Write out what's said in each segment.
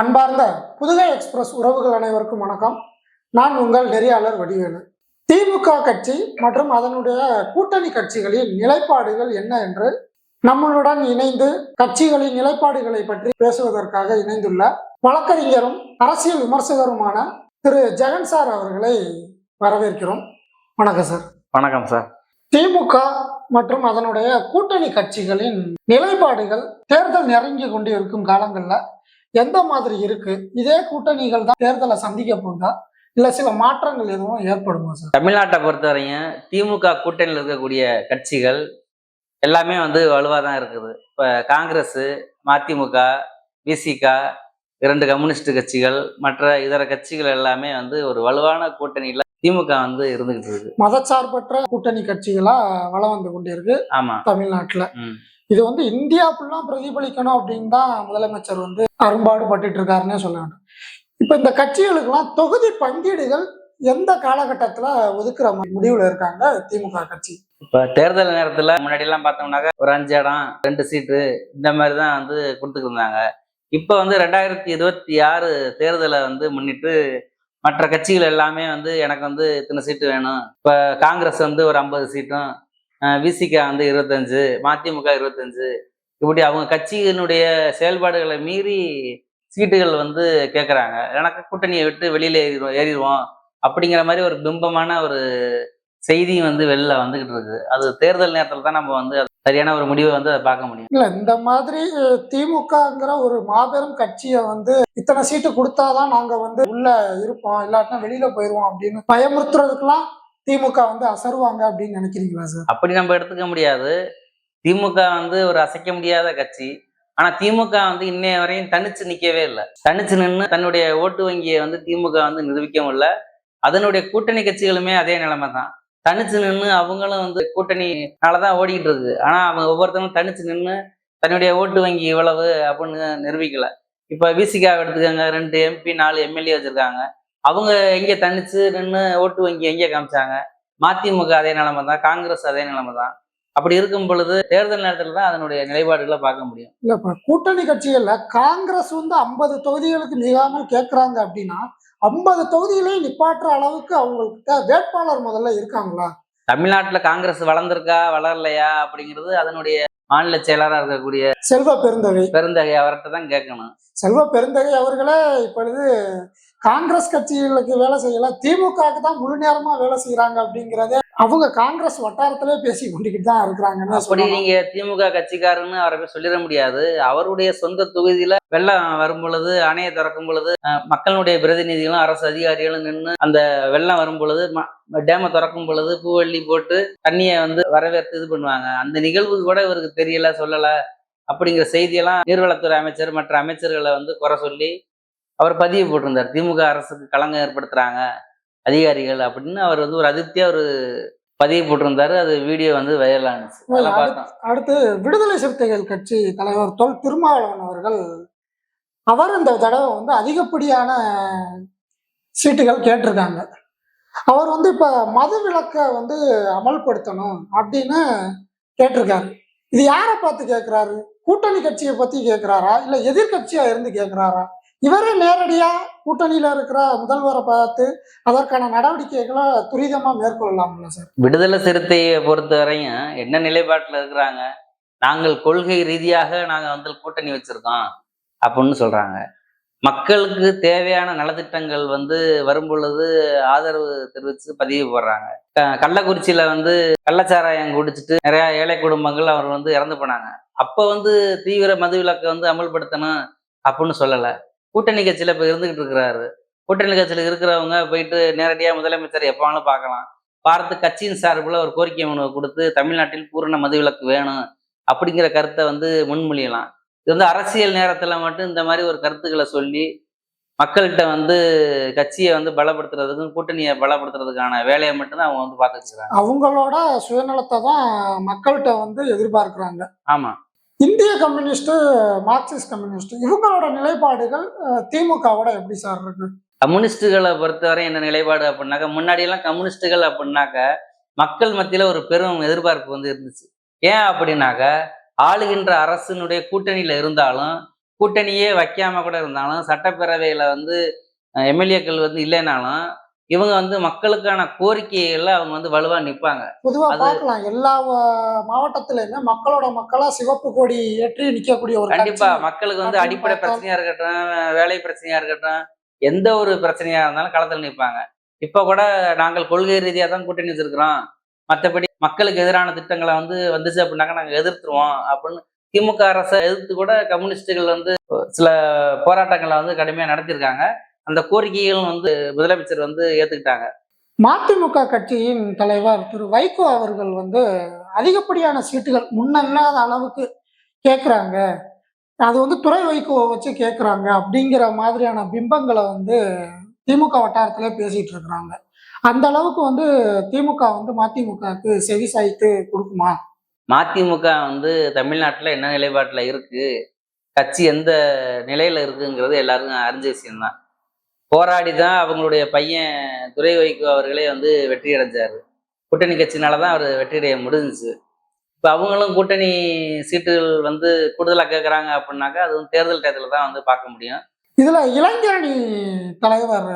அன்பார்ந்த புதுகை எக்ஸ்பிரஸ் உறவுகள் அனைவருக்கும் வணக்கம். நான் உங்கள் நெறியாளர் வடிவேலு. திமுக கட்சி மற்றும் அதனுடைய கூட்டணி கட்சிகளின் நிலைப்பாடுகள் என்ன என்று நம்மளுடன் இணைந்து கட்சிகளின் நிலைப்பாடுகளை பற்றி பேசுவதற்காக இணைந்துள்ள வழக்கறிஞரும் அரசியல் விமர்சகருமான திரு. ஜெகன் சார் அவர்களை வரவேற்கிறோம். வணக்கம் சார். வணக்கம் சார். திமுக மற்றும் அதனுடைய கூட்டணி கட்சிகளின் நிலைப்பாடுகள் தேர்தல் நெருங்கி கொண்டு இருக்கும் காலங்கள்ல எந்த மாதிரி இருக்கு? இதே கூட்டணிகள் தான் தேர்தலை சந்திக்க போகுதா இல்ல சில மாற்றங்கள் எதுவும் ஏற்படுமா சார்? தமிழ்நாட்டை பொறுத்தவரையும் திமுக கூட்டணியில் இருக்கக்கூடிய கட்சிகள் எல்லாமே வந்து வலுவாக தான் இருக்குது. இப்போ காங்கிரஸ் மதிமுக விசிக இரண்டு கம்யூனிஸ்ட் கட்சிகள் மற்ற இதர கட்சிகள் எல்லாமே வந்து ஒரு வலுவான கூட்டணியில் திமுக வந்து இருந்துகிட்டு இருக்கு. மதச்சார்பற்ற கூட்டணி கட்சிகளா வளம் வந்து கொண்டிருக்கு ஆமா. தமிழ்நாட்டுல. இது வந்து இந்தியா ஃபுல்லா பிரதிபலிக்கணும் அப்படின்னு தான் முதலமைச்சர் வந்து அரும்பாடு பட்டுட்டு இருக்காருன்னே சொல்ல வேண்டும். இப்ப இந்த கட்சிகளுக்கெல்லாம் தொகுதி பங்கீடுகள் எந்த காலகட்டத்துல ஒதுக்குற முடிவுல இருக்காங்க திமுக கட்சி? இப்போ தேர்தல் நேரத்தில் முன்னாடியெல்லாம் பார்த்தோம்னாக்கா ஒரு அஞ்சு இடம் ரெண்டு சீட்டு இந்த மாதிரி தான் வந்து கொடுத்துட்டு இருந்தாங்க. இப்போ வந்து ரெண்டாயிரத்தி இருபத்தி ஆறு தேர்தலை வந்து முன்னிட்டு மற்ற கட்சிகள் எல்லாமே வந்து எனக்கு வந்து இத்தனை சீட்டு வேணும். இப்போ காங்கிரஸ் வந்து ஒரு ஐம்பது சீட்டும் விசிக வந்து இருபத்தஞ்சு மதிமுக இருபத்தஞ்சு. இப்படி அவங்க கட்சியினுடைய செயல்பாடுகளை மீறி சீட்டுகள் வந்து கேட்குறாங்க எனக்கு கூட்டணியை விட்டு வெளியில ஏறிடுவோம் ஏறிடுவோம். அப்படிங்கிற மாதிரி ஒரு பிம்பமான ஒரு செய்தியும் வந்து வெளில வந்துகிட்டு இருக்கு அது தேர்தல் நேரத்தில் தான் நம்ம வந்து அது சரியான ஒரு முடிவை வந்து அதை பார்க்க முடியும். இல்லை இந்த மாதிரி திமுகங்கிற ஒரு மாபெரும் கட்சியை வந்து இத்தனை சீட்டு கொடுத்தாதான் நாங்க வந்து உள்ள இருப்போம். இல்லாட்டினா வெளியில போயிருவோம் அப்படின்னு பயமுறுத்துறதுக்கெல்லாம் திமுக வந்து அசருவாங்க அப்படின்னு நினைக்கிறீங்களா சார் அப்படி நம்ம எடுத்துக்க முடியாது. திமுக வந்து ஒரு அசைக்க முடியாத கட்சி. ஆனா திமுக வந்து இன்னைய வரையும் தனிச்சு நிக்கவே இல்லை. தனிச்சு நின்று தன்னுடைய ஓட்டு வங்கியை வந்து திமுக வந்து நிரூபிக்கவும் இல்லை. அதனுடைய கூட்டணி கட்சிகளுமே அதே நிலைமை தான். தனிச்சு நின்று அவங்களும் வந்து கூட்டணினாலதான் ஓடிக்கிட்டு இருக்கு. ஆனா அவங்க ஒவ்வொருத்தரும் தனிச்சு நின்று தன்னுடைய ஓட்டு வங்கி இவ்வளவு அப்படின்னு நிரூபிக்கல. இப்ப விசிகாவை எடுத்துக்கோங்க. ரெண்டு எம்பி நாலு எம்எல்ஏ வச்சிருக்காங்க. அவங்க எங்க தனிச்சு நின்று ஓட்டு வங்கி எங்க காமிச்சாங்க? மதிமுக அதே நிலைமை தான் காங்கிரஸ் அதே நிலைமை தான் அப்படி இருக்கும் பொழுது தேர்தல் நேரத்தில் தான் அதனுடைய நிலைப்பாடுகளை பார்க்க முடியும். இல்ல கூட்டணி கட்சிகள்ல காங்கிரஸ் வந்து ஐம்பது தொகுதிகளுக்கு மிகாமல் கேட்கறாங்க அப்படின்னா ஐம்பது தொகுதிகளையும் நிப்பாட்டுற அளவுக்கு அவங்கள்ட்ட வேட்பாளர் முதல்ல இருக்காங்களா? தமிழ்நாட்டில் காங்கிரஸ் வளர்ந்திருக்கா வளரலையா அப்படிங்கிறது அதனுடைய மாநில செயலராக இருக்கக்கூடிய செல்வ பெருந்தகை. பெருந்தகை அவர்கிட்ட தான் கேட்கணும். செல்வ பெருந்தகை அவர்களே இப்பொழுது காங்கிரஸ் கட்சிகளுக்கு வேலை செய்யல. திமுகவுக்கு தான் முழு நேரமா வேலை செய்யறாங்க அப்படிங்கறதே அவங்க காங்கிரஸ் வட்டாரத்திலே பேசி கொண்டுகிட்டு தான் இருக்கிறாங்கன்னு அப்படி. நீங்க திமுக கட்சிக்காரன்னு அவரை சொல்லிட முடியாது. அவருடைய சொந்த தொகுதியில வெள்ளம் வரும் பொழுது அணையை திறக்கும் பொழுது மக்களுடைய பிரதிநிதிகளும் அரசு அதிகாரிகளும் நின்று அந்த வெள்ளம் வரும் பொழுது டேமை திறக்கும் பொழுது பூவள்ளி போட்டு தண்ணியை வந்து வரவேற்று இது பண்ணுவாங்க. அந்த நிகழ்வு கூட இவருக்கு தெரியல சொல்லல. அப்படிங்கிற செய்தியெல்லாம் நீர்வளத்துறை அமைச்சர் மற்ற அமைச்சர்களை வந்து குறை சொல்லி அவர் பதிவு போட்டிருந்தார். திமுக அரசுக்கு களங்கம் ஏற்படுத்துறாங்க அதிகாரிகள் அப்படின்னு அவர் வந்து ஒரு அதிருப்தியா ஒரு பதிவு போட்டிருந்தாரு. அது வீடியோ வந்து வைரல் ஆனிச்சு. அதெல்லாம் பார்த்தோம். அடுத்து விடுதலை சிறுத்தைகள் கட்சி தலைவர் தொல் திருமாவளவன் அவர்கள் அவர் இந்த தடவை வந்து அதிகப்படியான சீட்டுகள் கேட்டிருக்காங்க. அவர் வந்து இப்ப மது விலக்கை வந்து அமல்படுத்தணும் அப்படின்னு கேட்டிருக்காரு. இது யாரை பார்த்து கேட்கிறாரு கூட்டணி கட்சியை பத்தி கேட்கிறாரா இல்ல எதிர்கட்சியா இருந்து கேட்கிறாரா இவரே நேரடியா கூட்டணியில இருக்கிற முதல்வரை பார்த்து அதற்கான நடவடிக்கைகளை துரிதமா மேற்கொள்ளலாம்ல சார். விடுதலை சிறுத்தையை பொறுத்த வரையும் என்ன நிலைப்பாட்டில் இருக்கிறாங்க? நாங்கள் கொள்கை ரீதியாக நாங்கள் வந்து கூட்டணி வச்சிருக்கோம் அப்படின்னு சொல்றாங்க. மக்களுக்கு தேவையான நலத்திட்டங்கள் வந்து வரும் பொழுது ஆதரவு தெரிவித்து பதிவு போடுறாங்க. கள்ளக்குறிச்சியில வந்து கள்ளச்சாராயம் குடிச்சிட்டு நிறைய ஏழை குடும்பங்கள் அவர் வந்து இறந்து போனாங்க. அப்போ வந்து தீவிர மதுவிலக்கை வந்து அமல்படுத்தணும் அப்படின்னு சொல்லலை. கூட்டணி கட்சியில் இப்போ இருந்துகிட்டு இருக்கிறாரு. கூட்டணி கட்சியில் இருக்கிறவங்க போயிட்டு நேரடியாக முதலமைச்சர் எப்போனாலும் பார்க்கலாம். பார்த்து கட்சியின் சார்பில் ஒரு கோரிக்கை மனுவை கொடுத்து தமிழ்நாட்டில் பூரண மதுவிலக்கு வேணும் அப்படிங்கிற கருத்தை வந்து முன்மொழியலாம். இது வந்து அரசியல் நேரத்தில் மட்டும் இந்த மாதிரி ஒரு கருத்துக்களை சொல்லி மக்கள்கிட்ட வந்து கட்சியை வந்து பலப்படுத்துறதுக்கும் கூட்டணியை பலப்படுத்துறதுக்கான வேலையை மட்டும்தான் அவங்க வந்து பார்த்துட்டு இருக்காங்க அவங்களோட சுயநலத்தை தான் மக்கள்கிட்ட வந்து எதிர்பார்க்கிறாங்க. ஆமா. இந்திய கம்யூனிஸ்ட் மார்க்சிஸ்ட் கம்யூனிஸ்ட் இவங்களோட நிலைப்பாடுகள் திமுகவோட எப்படி சார் இருக்கு? கம்யூனிஸ்டுகளை பொறுத்தவரை என்ன நிலைப்பாடு அப்படின்னாக்கா முன்னாடியெல்லாம் கம்யூனிஸ்டுகள் அப்படின்னாக்க மக்கள் மத்தியில ஒரு பெரும் எதிர்பார்ப்பு வந்து இருந்துச்சு. ஏன் அப்படின்னாக்க ஆளுகின்ற அரசினுடைய கூட்டணியில இருந்தாலும் கூட்டணியே வைக்காம கூட இருந்தாலும் சட்டப்பேரவையில வந்து எம்எல்ஏக்கள் வந்து இல்லைனாலும் இவங்க வந்து மக்களுக்கான கோரிக்கைகள்ல அவங்க வந்து வலுவா நிப்பாங்க. பொதுவா அது- பார்க்கலாம். எல்லா மாவட்டத்திலயுமே மக்களோட மக்களா சிவப்பு கொடி ஏற்றி நிக்கக்கூடிய ஒரு கண்டிப்பா. மக்களுக்கு வந்து அடிப்படை பிரச்சனையா இருக்கட்டும் வேலை பிரச்சனையா இருக்கட்டும் எந்த ஒரு பிரச்சனையா இருந்தாலும் களத்துல நிற்பாங்க இப்ப கூட நாங்கள் கொள்கை ரீதியா தான் கூட்டணி வச்சிருக்கிறோம். மற்றபடி மக்களுக்கு எதிரான திட்டங்களை வந்து வந்துச்சு அப்படின்னாக்க நாங்கள் எதிர்த்துருவோம் அப்படின்னு திமுக அரசை எதிர்த்து கூட கம்யூனிஸ்டுகள் வந்து சில போராட்டங்களை வந்து கடுமையாக நடத்தியிருக்காங்க. அந்த கோரிக்கைகளும் வந்து முதலமைச்சர் வந்து ஏற்றுக்கிட்டாங்க மதிமுக கட்சியின் தலைவர் திரு வைகோ அவர்கள் வந்து அதிகப்படியான சீட்டுகள் முன்னல்லாத அளவுக்கு கேட்குறாங்க அது வந்து துறை வைகோவை வச்சு கேட்குறாங்க அப்படிங்கிற மாதிரியான பிம்பங்களை வந்து திமுக வட்டாரத்திலே பேசிகிட்டு இருக்கிறாங்க. அந்த அளவுக்கு வந்து திமுக வந்து மதிமுகவுக்கு செவி சாய்த்து கொடுக்குமா? மதிமுக வந்து தமிழ்நாட்டுல என்ன நிலைப்பாட்டுல இருக்கு? கட்சி எந்த நிலையில இருக்குங்கிறது எல்லாருக்கும் அறிஞ்ச விஷயம்தான். போராடி தான் அவங்களுடைய பையன் துரை வைகோ அவர்களே வந்து வெற்றி அடைஞ்சாரு. கூட்டணி கட்சினால தான் அவர் வெற்றியடைய முடிஞ்சுச்சு. இப்போ அவங்களும் கூட்டணி சீட்டுகள் வந்து கூடுதலாக கேட்குறாங்க அப்படின்னாக்கா அது வந்து தேர்தல் டயத்தில் தான் வந்து பார்க்க முடியும். இதுல இளைஞரணி தலைவர்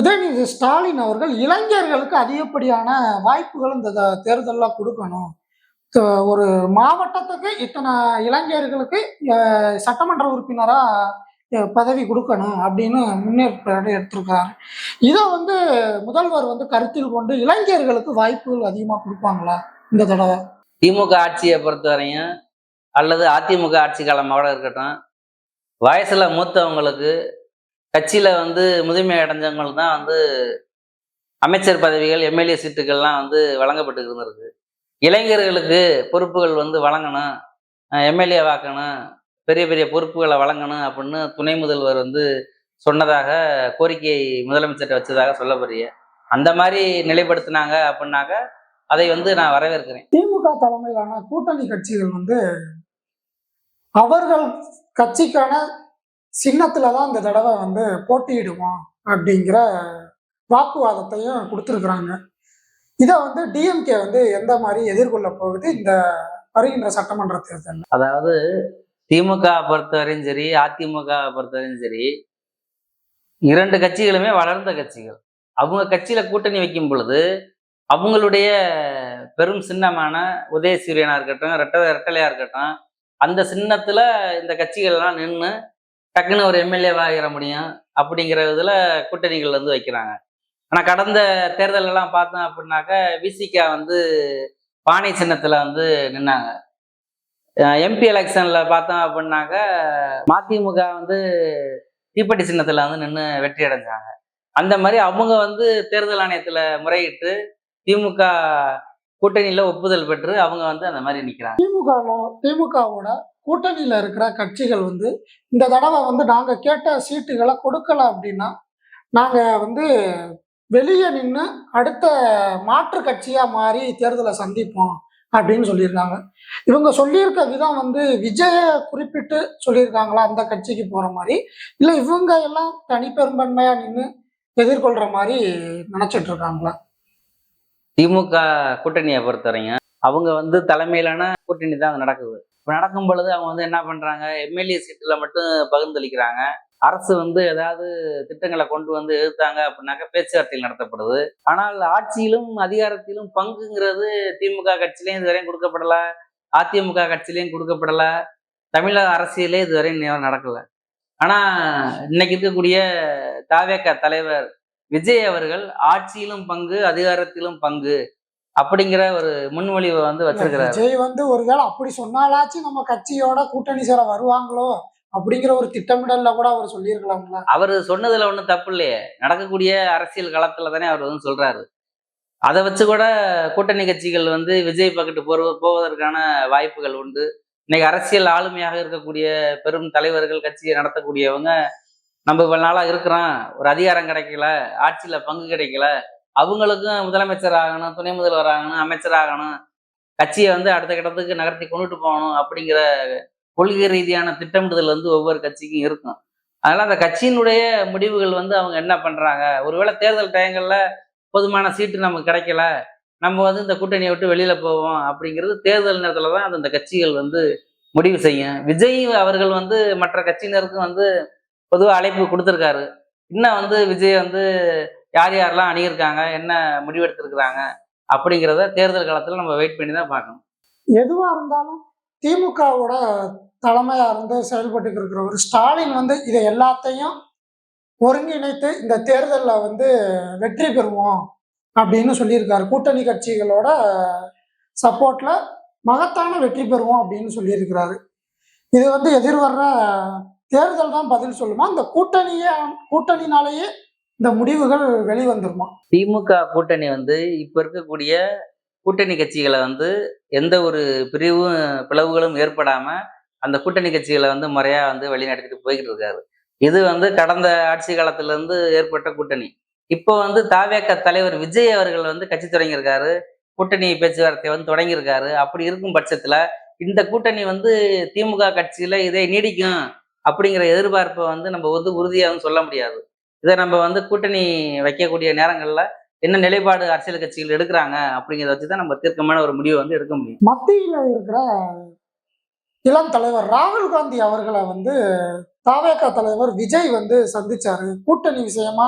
உதயநிதி ஸ்டாலின் அவர்கள் இளைஞர்களுக்கு அதிகப்படியான வாய்ப்புகள் இந்த த- கொடுக்கணும். ஒரு மாவட்டத்துக்கு இத்தனை இளைஞர்களுக்கு சட்டமன்ற உறுப்பினரா பதவி கொடுக்கணும் அப்படின்னு முன்னேற்பாடு எடுத்திருக்காரு. இதை வந்து முதல்வர் வந்து கருத்தில் கொண்டு இளைஞர்களுக்கு வாய்ப்புகள் அதிகமாக கொடுப்பாங்களா இந்த தடவை? திமுக ஆட்சியை பொறுத்தவரையும் அல்லது அதிமுக ஆட்சி காலமாக இருக்கட்டும் வயசில் மூத்தவங்களுக்கு கட்சியில வந்து முதுமை அடைஞ்சவங்களுக்கு தான் வந்து அமைச்சர் பதவிகள் எம்எல்ஏ சீட்டுகள்லாம் வந்து வழங்கப்பட்டு இருந்திருக்கு. இளைஞர்களுக்கு பொறுப்புகள் வந்து வழங்கணும் எம்எல்ஏ வாக்கணும் பெரிய பெரிய பொறுப்புகளை வழங்கணும் அப்படின்னு துணை முதல்வர் வந்து சொன்னதாக கோரிக்கை முதலமைச்சர்கிட்ட வச்சதாக சொல்லப்படுறிய அந்த மாதிரி நிலைப்படுத்தினாங்க அப்படின்னாக்க அதை வந்து நான் வரவேற்கிறேன். திமுக தலைமையிலான கூட்டணி கட்சிகள் வந்து அவர்கள் கட்சிக்கான சின்னத்துல தான் இந்த தடவை வந்து போட்டியிடுவோம் அப்படிங்கிற வாக்குவாதத்தையும் கொடுத்துருக்குறாங்க. இதை வந்து டிஎம்கே வந்து எந்த மாதிரி எதிர்கொள்ள போகுது? இந்த வருகின்ற சட்டமன்ற தேர்தல் அதாவது திமுக பொறுத்தவரையும் சரி அதிமுக பொறுத்தவரையும் சரி இரண்டு கட்சிகளுமே வளர்ந்த கட்சிகள். அவங்க கட்சியில கூட்டணி வைக்கும் பொழுது அவங்களுடைய பெரும் சின்னமான உதயசூரியனா இருக்கட்டும் ரெட்ட ரெட்டலையா இருக்கட்டும் அந்த சின்னத்துல இந்த கட்சிகள்லாம் நின்று டக்குன்னு ஒரு எம்எல்ஏ ஆகிற முடியும் அப்படிங்கிற இதுல கூட்டணிகள் வந்து வைக்கிறாங்க. ஆனா கடந்த தேர்தல் எல்லாம் பார்த்தோம் அப்படின்னாக்க விசிகா வந்து பானை சின்னத்துல வந்து நின்னாங்க. எம்பி எலெக்ஷனில் பார்த்தோம் அப்படின்னாக்க மதிமுக வந்து தீப்பெட்டி சின்னத்துல வந்து நின்று வெற்றி அடைஞ்சாங்க. அந்த மாதிரி அவங்க வந்து தேர்தல் ஆணையத்துல முறையிட்டு திமுக கூட்டணியில ஒப்புதல் பெற்று அவங்க வந்து அந்த மாதிரி நிற்கிறாங்க திமுக திமுகவோட கூட்டணியில் இருக்கிற கட்சிகள் வந்து இந்த தடவை வந்து நாங்கள் கேட்ட சீட்டுகளை கொடுக்கல அப்படின்னா நாங்கள் வந்து வெளியே நின்று அடுத்த மாற்று கட்சியாக மாறி தேர்தலை சந்திப்போம் அப்படின்னு சொல்லியிருக்காங்க. இவங்க சொல்லியிருக்க விதம் வந்து விஜய குறிப்பிட்டு சொல்லியிருக்காங்களா? அந்த கட்சிக்கு போகிற மாதிரி. இல்லை இவங்க எல்லாம் தனிப்பெரும்பான்மையாக நின்று எதிர்கொள்கிற மாதிரி நினச்சிட்டு இருக்காங்களா? திமுக கூட்டணியை பொறுத்தவரைங்க அவங்க வந்து தலைமையிலான கூட்டணி தான் நடக்குது. இப்போ நடக்கும் பொழுது அவங்க வந்து என்ன பண்ணுறாங்க எம்எல்ஏ சீட்டில் மட்டும் பகிர்ந்தளிக்கிறாங்க. அரசு வந்து ஏதாவது திட்டங்களை கொண்டு வந்து எதிர்த்தாங்க அப்படின்னாக்க பேச்சுவார்த்தைகள் நடத்தப்படுது. ஆனால் ஆட்சியிலும் அதிகாரத்திலும் பங்குங்கிறது திமுக கட்சியிலையும் இதுவரையும் கொடுக்கப்படல. அதிமுக கட்சியிலையும் கொடுக்கப்படல. தமிழக அரசியலே இதுவரையும் நடக்கலை நடக்கல. ஆனா இன்னைக்கு இருக்கக்கூடிய தாவேக தலைவர் விஜய் அவர்கள் ஆட்சியிலும் பங்கு அதிகாரத்திலும் பங்கு. அப்படிங்கிற ஒரு முன்மொழிவை வந்து வச்சிருக்கிறாரு. விஜய் வந்து ஒருவேளை அப்படி சொன்னாலாச்சும் நம்ம கட்சியோட கூட்டணி சேர வருவாங்களோ அப்படிங்கிற ஒரு திட்டமிடல்ல கூட அவர் சொல்லியிருக்கலாம்ல. அவர் சொன்னதுல ஒன்றும் தப்பு இல்லையே. நடக்கக்கூடிய அரசியல் களத்துல தானே அவர் வந்து சொல்றாரு. அதை வச்சு கூட கூட்டணி கட்சிகள் வந்து விஜய் பக்கத்து போற போவதற்கான வாய்ப்புகள் உண்டு. இன்னைக்கு அரசியல் ஆளுமையாக இருக்கக்கூடிய பெரும் தலைவர்கள் கட்சியை நடத்தக்கூடியவங்க நம்ம இவ்வளவு நாளா இருக்கிறோம். ஒரு அதிகாரம் கிடைக்கல ஆட்சியில பங்கு கிடைக்கல. அவங்களுக்கும் முதலமைச்சர் ஆகணும் துணை முதல்வர் ஆகணும் அமைச்சர் ஆகணும் கட்சியை வந்து அடுத்த கட்டத்துக்கு நகர்த்தி கொண்டுட்டு போகணும் அப்படிங்கிற கொள்கை ரீதியான திட்டமிடுதல் வந்து ஒவ்வொரு கட்சிக்கும் இருக்கும். அதனால அந்த கட்சியினுடைய முடிவுகள் வந்து அவங்க என்ன பண்றாங்க? ஒருவேளை தேர்தல் டயங்கள்ல போதுமான சீட்டு நமக்கு கிடைக்கல நம்ம வந்து இந்த கூட்டணியை விட்டு வெளியில போவோம் அப்படிங்கிறது தேர்தல் நேரத்துல தான் அந்த கட்சிகள் வந்து முடிவு செய்யும். விஜய் அவர்கள் வந்து மற்ற கட்சியினருக்கும் வந்து பொதுவாக அழைப்பு கொடுத்துருக்காரு. இன்னும் வந்து விஜய் வந்து யார் யாரெல்லாம் அணுகியிருக்காங்க என்ன முடிவெடுத்திருக்கிறாங்க அப்படிங்கிறத தேர்தல் காலத்தில் நம்ம வெயிட் பண்ணி தான் பார்க்கணும். எதுவாக இருந்தாலும் திமுகவோட தலைமையாக இருந்து செயல்பட்டு இருக்கிறவர் ஸ்டாலின் வந்து இதை எல்லாத்தையும் ஒருங்கிணைத்து இந்த தேர்தலில் வந்து வெற்றி பெறுவோம் அப்படின்னு சொல்லியிருக்காரு. கூட்டணி கட்சிகளோட சப்போர்ட்ல மகத்தான வெற்றி பெறுவோம் அப்படின்னு சொல்லியிருக்கிறாரு. இது வந்து எதிர்வர்ற தேர்தல் தான் பதில் சொல்லுமா? இந்த கூட்டணியே கூட்டணினாலேயே இந்த முடிவுகள் வெளிவந்துருமா? திமுக கூட்டணி வந்து இப்போ இருக்கக்கூடிய கூட்டணி கட்சிகளை வந்து எந்த ஒரு பிரிவும் பிளவுகளும் ஏற்படாம அந்த கூட்டணி கட்சிகளை வந்து முறையா வந்து வழிநடத்திட்டு போய்கிட்டு இருக்காரு. இது வந்து கடந்த ஆட்சி காலத்துல இருந்து ஏற்பட்ட கூட்டணி. இப்போ வந்து தாவேக்க தலைவர் விஜய் அவர்கள் வந்து கட்சி தொடங்கியிருக்காரு கூட்டணி பேச்சுவார்த்தை வந்து தொடங்கியிருக்காரு. அப்படி இருக்கும் பட்சத்துல இந்த கூட்டணி வந்து திமுக கட்சியில இதை நீடிக்கும் அப்படிங்கிற எதிர்பார்ப்பை வந்து நம்ம வந்து உறுதியாகவும் சொல்ல முடியாது. இதை நம்ம வந்து கூட்டணி வைக்கக்கூடிய நேரங்கள்ல என்ன நிலைப்பாடு அரசியல் கட்சிகள் எடுக்கிறாங்க அப்படிங்கிறத வச்சு தான் நம்ம தீர்க்கமான ஒரு முடிவை வந்து எடுக்க முடியும். மத்தியில் இருக்கிற இளம் தலைவர் ராகுல் காந்தி அவர்களை வந்து தாவேகா தலைவர் விஜய் வந்து சந்திச்சாரு. கூட்டணி விஷயமா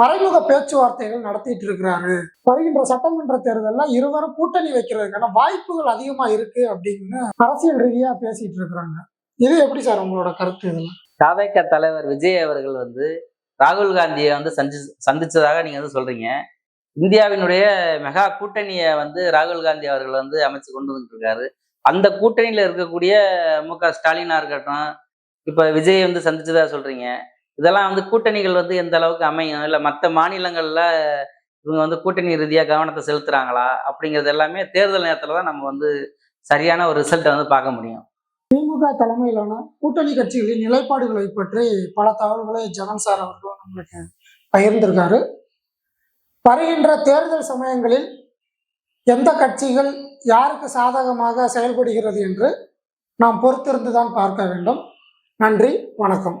மறைமுக பேச்சுவார்த்தைகள் நடத்திட்டு இருக்கிறாரு. வருகின்ற சட்டமன்ற தேர்தல்ல இருவரும் கூட்டணி வைக்கிறதுக்கான வாய்ப்புகள் அதிகமா இருக்கு அப்படின்னு அரசியல் ரீதியா பேசிட்டு இருக்கிறாங்க. இது எப்படி சார் உங்களோட கருத்து இதுல? தாவேக்க தலைவர் விஜய் அவர்கள் வந்து ராகுல் காந்தியை வந்து சந்தி சந்திச்சதாக நீங்க வந்து சொல்றீங்க. இந்தியாவினுடைய மெகா கூட்டணியை வந்து ராகுல் காந்தி அவர்கள் வந்து அமைச்சு கொண்டு வந்துட்டு இருக்காரு அந்த கூட்டணியில இருக்கக்கூடிய மு க ஸ்டாலினா இருக்கட்டும் இப்ப விஜய் வந்து சந்திச்சதா சொல்றீங்க. இதெல்லாம் வந்து கூட்டணிகள் வந்து எந்த அளவுக்கு அமையும்? இல்லை மற்ற மாநிலங்கள்ல இவங்க வந்து கூட்டணி ரீதியாக கவனத்தை செலுத்துறாங்களா? அப்படிங்கிறது எல்லாமே தேர்தல் நேரத்தில் தான் நம்ம வந்து சரியான ஒரு ரிசல்ட்டை வந்து பார்க்க முடியும். திமுக தலைமையிலான கூட்டணி கட்சிகளின் நிலைப்பாடுகளை பற்றி பல தகவல்களை ஜெகன் சார் அவர்கள் நம்மளுக்கு பகிர்ந்திருக்காரு. வருகின்ற தேர்தல் சமயங்களில் எந்த கட்சிகள் யாருக்கு சாதகமாக செயல்படுகிறது என்று நாம் பொறுத்திருந்து தான் பார்க்க வேண்டும். நன்றி வணக்கம்.